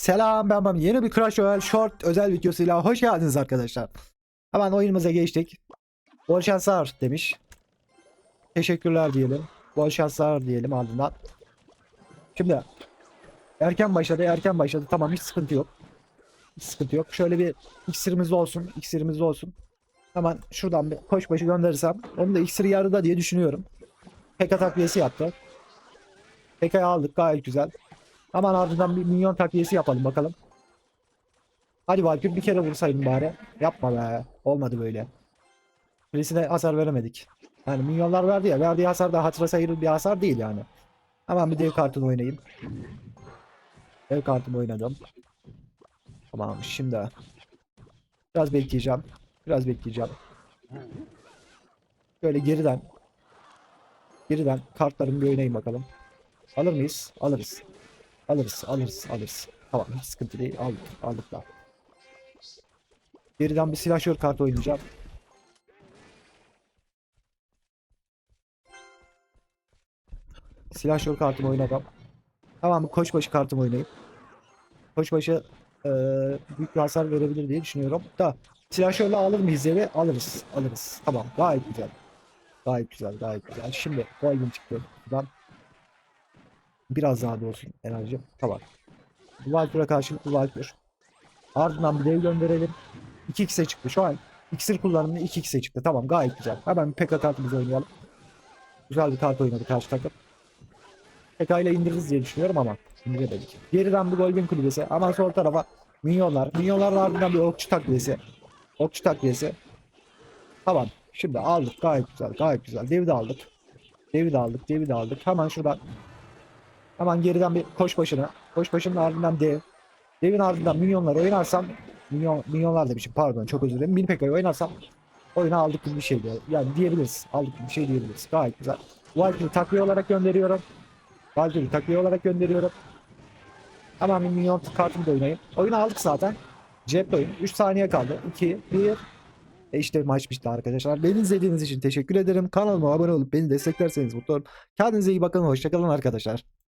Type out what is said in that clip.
Selam ben Bam. Yeni bir Crash Royale Short özel videosuyla hoş geldiniz arkadaşlar. Hemen oyunumuza geçtik. Bol şanslar demiş. Teşekkürler diyelim. Bol şanslar diyelim ardından. Şimdi erken başladı erken başladı tamam hiç sıkıntı yok. Hiç sıkıntı yok. Şöyle bir iksirimiz olsun. iksirimiz olsun. Hemen şuradan bir koşbaşı gönderirsem. Onun da iksiri yarıda diye düşünüyorum. PK takviyesi yaptı. PK'yı aldık gayet güzel. Hemen ardından bir minyon takviyesi yapalım bakalım. Hadi Valkyrie bir kere vursaydın bari. Yapma be. Olmadı böyle. Birisine hasar veremedik. Yani minyonlar verdi ya. Verdiği hasar da hatıra sayılır bir hasar değil yani. Hemen bir dev kartını oynayayım. Dev kartımı oynadım. Tamam şimdi. Biraz bekleyeceğim. Biraz bekleyeceğim. Şöyle geriden. Geriden kartlarımı bir oynayayım bakalım. Alır mıyız? Alırız. Alırız, alırız, alırız. Tamam, sıkıntı değil. Aldık, aldık da. Geriden bir silahşör kartı oynayacağım. Silahşör kartımı oynadım. Tamam, koçbaşı kartımı oynayayım. Koçbaşı eee büyük bir hasar verebilir diye düşünüyorum. Da silahşörle alır mıyız eve? Alırız, alırız. Tamam, gayet güzel. Gayet güzel, gayet güzel. Şimdi Golden çıktı. Buradan Biraz daha da enerji. Tamam. Valkyrie'e karşılıklı Valkyrie. Ardından bir dev gönderelim. 2x'e çıktı. Şu an iksir kullanımı 2x'e çıktı. Tamam gayet güzel. Hemen bir PK kartımızı oynayalım. Güzel bir kart oynadı karşı takım. PK ile indiririz diye düşünüyorum ama indiremedik. Geriden bir Golden kulübesi. Hemen sol tarafa minyonlar. Minyonların ardından bir okçu takviyesi. Okçu takviyesi. Tamam. Şimdi aldık. Gayet güzel. Gayet güzel. Devi de aldık. Devi de aldık. Devi de aldık. Hemen şuradan Hemen geriden bir koş başına. Koş başının ardından dev. Devin ardından minyonlar oynarsam minyon, minyonlar demişim pardon çok özür dilerim. Mini pekayı oynarsam oyunu aldık bir şey diyor. Yani diyebiliriz. Aldık bir şey diyebiliriz. Gayet güzel. Valkyrie takviye olarak gönderiyorum. Valkyrie takviye olarak gönderiyorum. Hemen bir minyon kartımı da oynayayım. Oyunu aldık zaten. Cepte oyun. 3 saniye kaldı. 2, 1. E işte maç bitti arkadaşlar. Beni izlediğiniz için teşekkür ederim. Kanalıma abone olup beni desteklerseniz mutlu olurum. Kendinize iyi bakın. Hoşçakalın arkadaşlar.